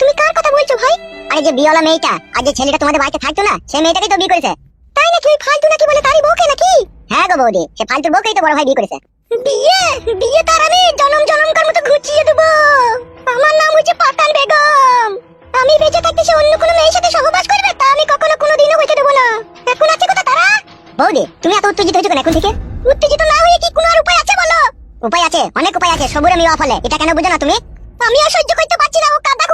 তুমি কার কথা বলছো ভাই? আরে যে বিয়েওয়ালা মেয়েটা, আর যে ছেলেটা তোমাদের বাড়িতে থাকতো না, সেই মেয়েটাকেই তো বিয়ে করেছে। তাই নাকি ওই ফালতু নাকি বলে তারই বউকে নাকি? হ্যাঁ গো বৌদি, সে ফালতু বউকেই তো বড় ভাই বিয়ে করেছে। বিয়ে? বিয়ে তার আমি জনম জনমকার মতো ঘুচিয়ে দেবো। আমার নাম হচ্ছে পাতাল বেগম। আমি বেঁচে থাকতে সে অন্য কোনো মেয়ের সাথে সহবাস করবে? তা আমি কখনো কোনোদিনও হতে দেবো না। এখন আছে কোথা তারা? বৌদি, তুমি এত উত্তেজিত হয়েছো কেন এখন থেকে? উত্তেজিত না হয়ে কি কোনো আর উপায় আছে বলো? উপায় আছে, অনেক উপায় আছে, সবুর আমি অফলে এটা কেন বুঝো না তুমি? আমি আর সহ্য করতে পারছি না, ও কাদা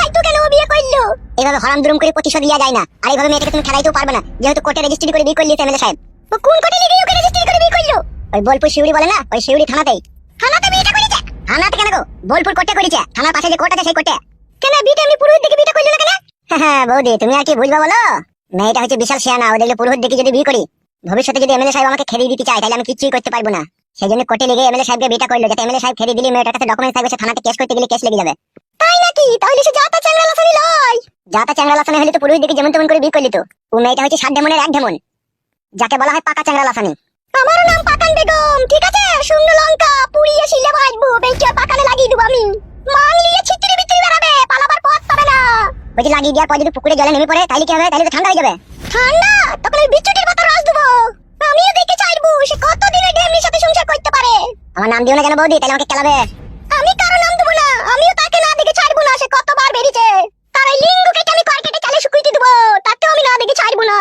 থাকতো কেন ও বিয়ে করল। এইভাবে হরাম দুরুম করে প্রতিশোধ দেওয়া যায় না। আর এইভাবে মেয়েটাকে তুমি খেলাইতেও পারবে না। যেহেতু কোর্টে রেজিস্ট্রি করে বিয়ে করলি এমএলএ সাহেব। ও কোন কোর্টে ওকে রেজিস্ট্রি করে বিয়ে করল? ওই বোলপুর শিউরি বলে না? ওই শিউরি থানাতেই। থানাতে বিয়েটা করেছে? থানাতে কেন গো? বোলপুর কোর্টে করেছে। থানার পাশে যে কোর্ট আছে সেই কোর্টে। কেন বিয়েটা আমি পুরোহিত বিয়েটা করল না কেন? হ্যাঁ বৌদি তুমি আর কি বুঝবা বলো? মেয়েটা হচ্ছে বিশাল শিয়ানা ও দেখলে পুরোহিত দিকে যদি বিয়ে করি। ভবিষ্যতে যদি এমএলএ সাহেব আমাকে খেলিয়ে দিতে চায় তাহলে আমি কিছুই করতে পারব না। সেই জন্য কোর্টে লেগে এমএলএ সাহেবকে বিয়েটা করল যাতে এমএলএ সাহেব খেলিয়ে দিলে মেয়েটার কাছে ডকুমেন্ট থাকবে সে থানাতে কেস করতে গেলে কেস লেগে যাবে। তাই নাকি? তাহলে সে যাতা চ্যাংড়া লাসানি লয়। যাতা চ্যাংড়া লাসানি হলে তো পুরোহিত দিকে যেমন তেমন করে বিয়ে করলি তো। ও মেয়েটা হচ্ছে সাত ডেমনের এক ডেমন। যাকে বলা হয় পাকা চ্যাংড়া লাসানি আমারও নাম পাকান বেগম, ঠিক আছে? শুকনো লঙ্কা পুড়িয়ে শিলে ভাজবো। বেচে পাকানে লাগিয়ে দেবো আমি। মাংলিয়ে ছিটরি বিটরি বেড়াবে, পালাবার পথ পাবে না। বলছি, লাগিয়ে দেওয়ার পর যদি পুকুরে জলে নেমে পড়ে, তাহলে কি হবে? তাহলে তো ঠান্ডা হয়ে যাবে। ঠান্ডা? তখন ওই বিচ্ছুটির পাতা রস দেবো। আমিও দেখে চাইব, সে কত দিনের ডেমনির সাথে সংসার করতে পারে। আমার নাম দিও না কেন বৌদি, তাহলে আমাকে খেলাবে আমি কারও নাম দেবো না আমিও তাকে না দেখে ছাড়বো না সে কতবার বেরিয়েছে তার ওই লিঙ্গ কেটে আমি কর কেটে চালে শুকুইতে দেবো তাতেও আমি না দেখে ছাড়বো না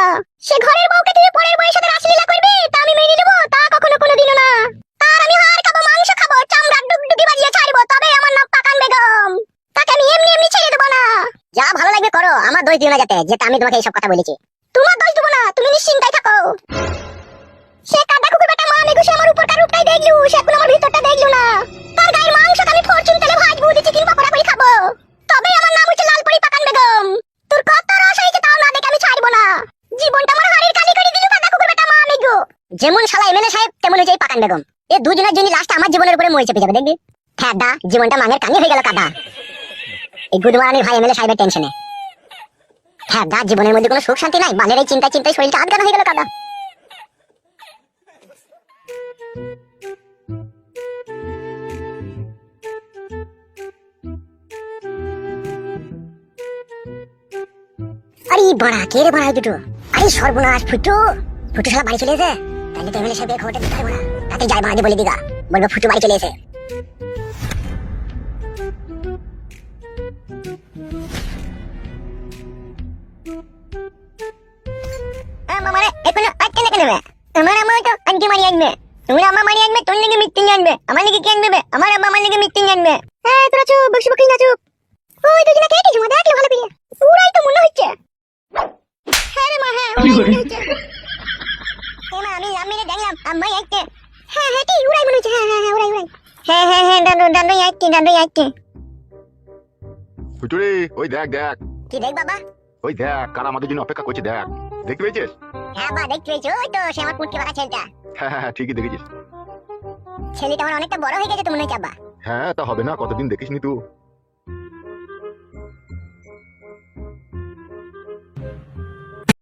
সে ঘরের বউকে দিয়ে পরের বউয়ের সাথে রাসলীলা করবে তা আমি মেনে নেব তা কখনো কোনোদিনও না তার আমি হাড় খাব মাংস খাব চামড়া ডুগডুগি বাজিয়ে ছাড়বো তবে আমার নাম পাকান বেগম তাকে আমি এমনি এমনি ছেড়ে দেবো না যা ভালো লাগবে করো। আমার দোষ দিও না যাতে, যেটা আমি তোমাকে এইসব কথা বলেছি। তোমার দোষ দেবো না, তুমি নিশ্চিন্তায় থাকো। সে কাদা কুকুর বেটা মা মেঘু আমার উপরকার রূপটাই দেখলু, সে এখন আমার ভিতরটা দেখলু না। তার গায়ের মাংস আমি ফরচুন তেলে ভাজবো দিয়ে চিকেন পকোড়া করে খাব। তবে আমার নাম হচ্ছে লালপরি পাকান বেগম। তোর কত রস হয়েছে তাও না দেখে আমি ছাড়বো না। জীবনটা আমার হাড়ির কালি করে দিলু, কাদা কুকুর বেটা মা মেঘু। যেমন শালা এমএলএ সাহেব, তেমন এই পাকান বেগম। এ দুজনের জন্য লাস্ট আমার জীবনের উপরে মরে চেপে যাবে, দেখবি? হ্যাঁ জীবনটা মাঙের কানি হয়ে গেল, কাদা। এই গুদমারানির ভাই এমএলএ সাহেবের টেনশনে হ্যাঁ দা জীবনের মধ্যে কোনো সুখ শান্তি নাই বানের এই চিন্তায় চিন্তায় শরীরটা আটকানো হয়ে গেল কাদা আরে বড়া, কে রে বড়া দুটো? আরে সর্বনাশ, ফুটু। ফুটু শালা বাড়ি চলে এসে তাহলে তো এমএলএ সাহেবের খবরটা দিতে হবে না তাতে যাই বাড়ি বলে দিগা। বলব, ফুটু বাড়ি চলে এসে। এখনও আটকে না কেন বে? তোমার আমার তো আন্টি মারি আনবে। তোমার আম্মা মারি আনবে তোর লিগে মিটিং আনবে আমার লিগে কি আনবে আমার আম্মা আমার লিগে মিটিং আনবে। হ্যাঁ তোরা চুপ বকশি বকশি না চুপ। ওই দুজনে কে কিছু দেখলে ভালো পেয়ে ওরাই তো মনে হচ্ছে। হ্যাঁ রে মা হ্যাঁ হচ্ছে। এ মা আমি আমি দেখলাম আম্মাই আইতে হ্যাঁ হ্যাঁ ঠিক ওরাই মনে হচ্ছে। হ্যাঁ হ্যাঁ হ্যাঁ ওরাই ওরাই। হ্যাঁ হ্যাঁ হ্যাঁ দাদু দাদু আইতে দাদু আইতে ফুটুরি ওই দেখ দেখ। কি দেখ বাবা? ওই দেখ কারা আমাদের জন্য অপেক্ষা করছে দেখ। দেখতে পেয়েছিস? হ্যাঁ বা দেখতে পেয়েছি। ওই তো সে আমার পুটকি বাঁকা ছেলেটা। হ্যাঁ হ্যাঁ হ্যাঁ, ঠিকই দেখেছিস। ছেলেটা আমার অনেকটা বড় হয়ে গেছে তো মনে হচ্ছে আব্বা। হ্যাঁ তা হবে না কতদিন দেখিসনি তুই?